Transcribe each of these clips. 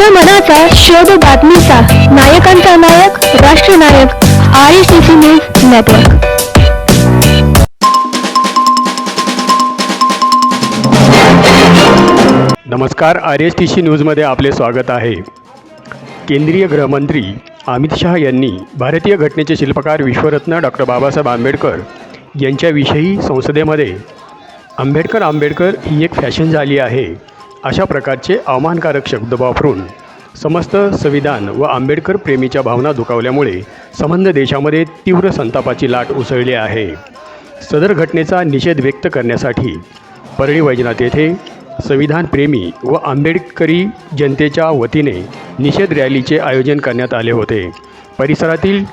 जनमनाचा शोध बातमीचा. नायकांचा नायक राष्ट्रनायक R S T C news network. नमस्कार आर एस टी सी न्यूजमध्ये आपले स्वागत आहे. केंद्रीय गृहमंत्री अमित शहा यांनी भारतीय घटनेचे शिल्पकार विश्वरत्न डॉक्टर बाबासाहेब आंबेडकर यांच्याविषयी संसदेमध्ये आंबेडकर आंबेडकर ही एक फॅशन झाली आहे. अशा प्रकारचे अवमानकारक शब्द वापरून समस्त संविधान व आंबेडकर प्रेमीच्या भावना दुखावल्यामुळे संबंध देशामध्ये तीव्र संतापाची लाट उसळली आहे. सदर घटनेचा निषेध व्यक्त करण्यासाठी परळी वैजनाथ येथे संविधान प्रेमी व आंबेडकरी जनतेच्या वतीने निषेध रॅलीचे आयोजन करण्यात आले होते. परिसरातील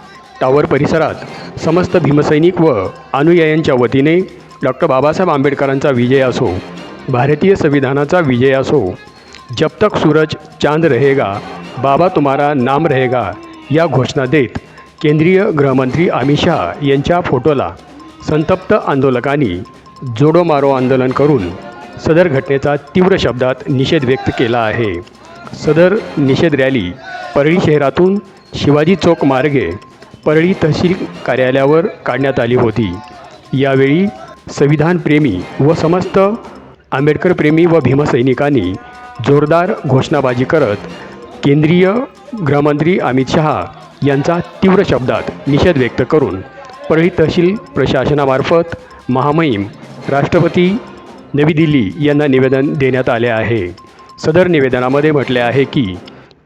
टावर परिसरात समस्त भीमसैनिक व अनुयायांच्या वतीने डॉक्टर बाबासाहेब आंबेडकरांचा विजय असो भारतीय संविधानाचा विजय असो जब तक सूरज चांद रहेगा बाबा तुम्हारा नाम रहेगा या घोषणा देत केंद्रीय गृहमंत्री अमित शहा यांच्या फोटोला संतप्त आंदोलकांनी जोडो मारो आंदोलन करून सदर घटनेचा तीव्र शब्दात निषेध व्यक्त केला आहे. सदर निषेध रॅली परळी शहरातून शिवाजी चौक मार्गे परळी तहसील कार्यालयावर काढण्यात आली होती. यावेळी संविधानप्रेमी व समस्त आंबेडकरप्रेमी व भीमसैनिकांनी जोरदार घोषणाबाजी करत केंद्रीय गृहमंत्री अमित शहा यांचा तीव्र शब्दात निषेध व्यक्त करून परळी तहसील प्रशासनामार्फत महामहिम राष्ट्रपती नवी दिल्ली यांना निवेदन देण्यात आले आहे. सदर निवेदनामध्ये म्हटले आहे की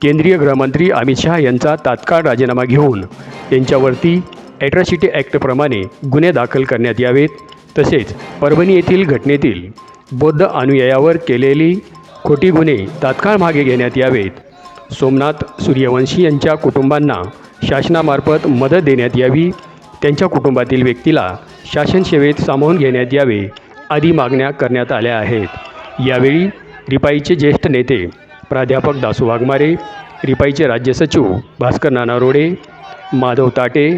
केंद्रीय गृहमंत्री अमित शहा यांचा तात्काळ राजीनामा घेऊन त्यांच्यावरती ॲट्रॉसिटी ॲक्टप्रमाणे गुन्हे दाखल करण्यात यावेत. तसेच परभणी येथील घटनेतील बौद्ध अनुयायावर केलेली खोटी गुन्हे तात्काळ मागे घेण्यात यावेत. सोमनाथ सूर्यवंशी यांच्या कुटुंबांना शासनामार्फत मदत देण्यात यावी. त्यांच्या कुटुंबातील व्यक्तीला शासन सेवेत सामावून घेण्यात यावे आदी मागण्या करण्यात आल्या आहेत. यावेळी रिपाईचे ज्येष्ठ नेते प्राध्यापक दासू वाघमारे रिपाईचे राज्य सचिव भास्कर नाना रोडे माधव ताटे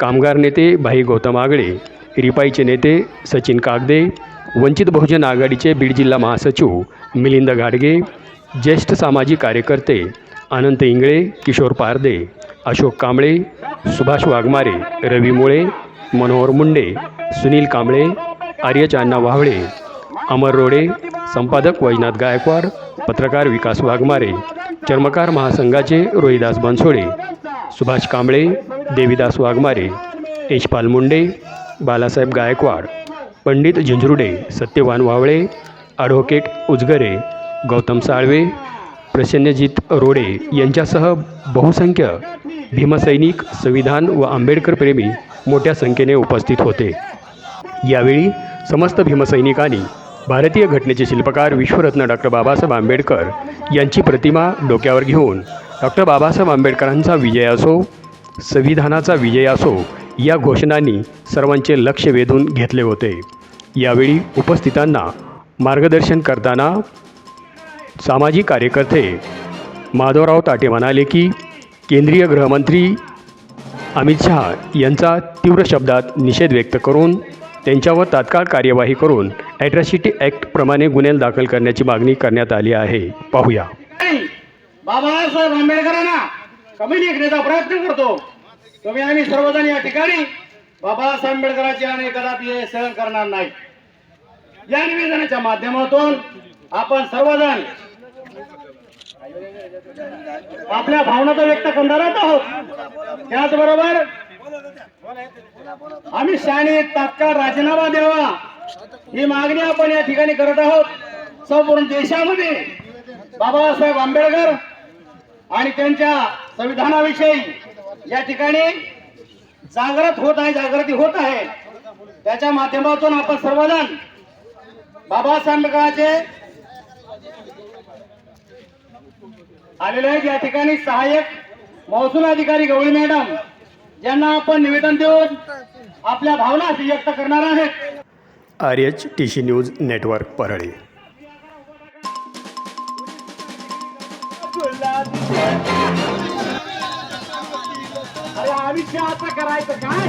कामगार नेते भाई गौतम आगळे रिपाईचे नेते सचिन कागदे वंचित बहुजन आघाडीचे बीड जिल्हा महासचिव मिलिंद गाडगे ज्येष्ठ सामाजिक कार्यकर्ते अनंत इंगळे किशोर पारदे अशोक कांबळे सुभाष वाघमारे रवी मुळे मनोहर मुंडे सुनील कांबळे आर्यचान्ना वावळे अमर रोडे संपादक वैजनाथ गायकवाड पत्रकार विकास वाघमारे चर्मकार महासंघाचे रोहिदास बनसोडे सुभाष कांबळे देवीदास वाघमारे यशपाल मुंडे बालासाहेब गायकवाड पंडित झुंझरुडे सत्यवान वावळे ॲडव्होकेट उजगरे गौतम साळवे प्रसन्नजित रोडे यांच्यासह बहुसंख्य भीमसैनिक संविधान व आंबेडकर मोठ्या संख्येने उपस्थित होते. यावेळी समस्त भीमसैनिकांनी भारतीय घटनेचे शिल्पकार विश्वरत्न डॉक्टर बाबासाहेब आंबेडकर यांची प्रतिमा डोक्यावर घेऊन डॉक्टर बाबासाहेब आंबेडकरांचा विजय असो संविधानाचा विजय असो या घोषणांनी सर्वांचे लक्ष वेधून घेतले होते. यावेळी उपस्थितांना मार्गदर्शन करताना सामाजिक कार्यकर्ते माधवराव ताटे म्हणाले की केंद्रीय गृहमंत्री अमित शहा यांचा तीव्र शब्दात निषेध व्यक्त करून त्यांच्यावर तात्काळ कार्यवाही करून ॲट्रॉसिटी ॲक्टप्रमाणे गुन्हे दाखल करण्याची मागणी करण्यात आली आहे. पाहूया. बाबासाहेब आंबेडकरांना कमी लेखण्याचा प्रयत्न करतो. तुम्ही आम्ही सर्वजण या ठिकाणी बाबासाहेब आंबेडकरांची आणि कदापि हे सहन करणार नाही. या निवेदनाच्या माध्यमातून आपण सर्वजण आपल्या भावना तर व्यक्त करणारच आहोत. त्याचबरोबर आम्ही शहाने तात्काळ राजीनामा द्यावा ही मागणी आपण या ठिकाणी करत आहोत. संपूर्ण देशामध्ये बाबासाहेब आंबेडकर आणि त्यांच्या संविधानाविषयी या ठिकाणी जागृत होत आहे जागृती होत आहे. त्याच्या माध्यमातून आपण सर्वजण बाबासाहेब आंबेडकरांचे आलेले आहेत. या ठिकाणी सहाय्यक महसूल अधिकारी गवळी मॅडम ज्यांना आपण निवेदन देऊन आपल्या भावना व्यक्त करणार आहेत. R H T C news network Parli. अरे आता करायचं काय?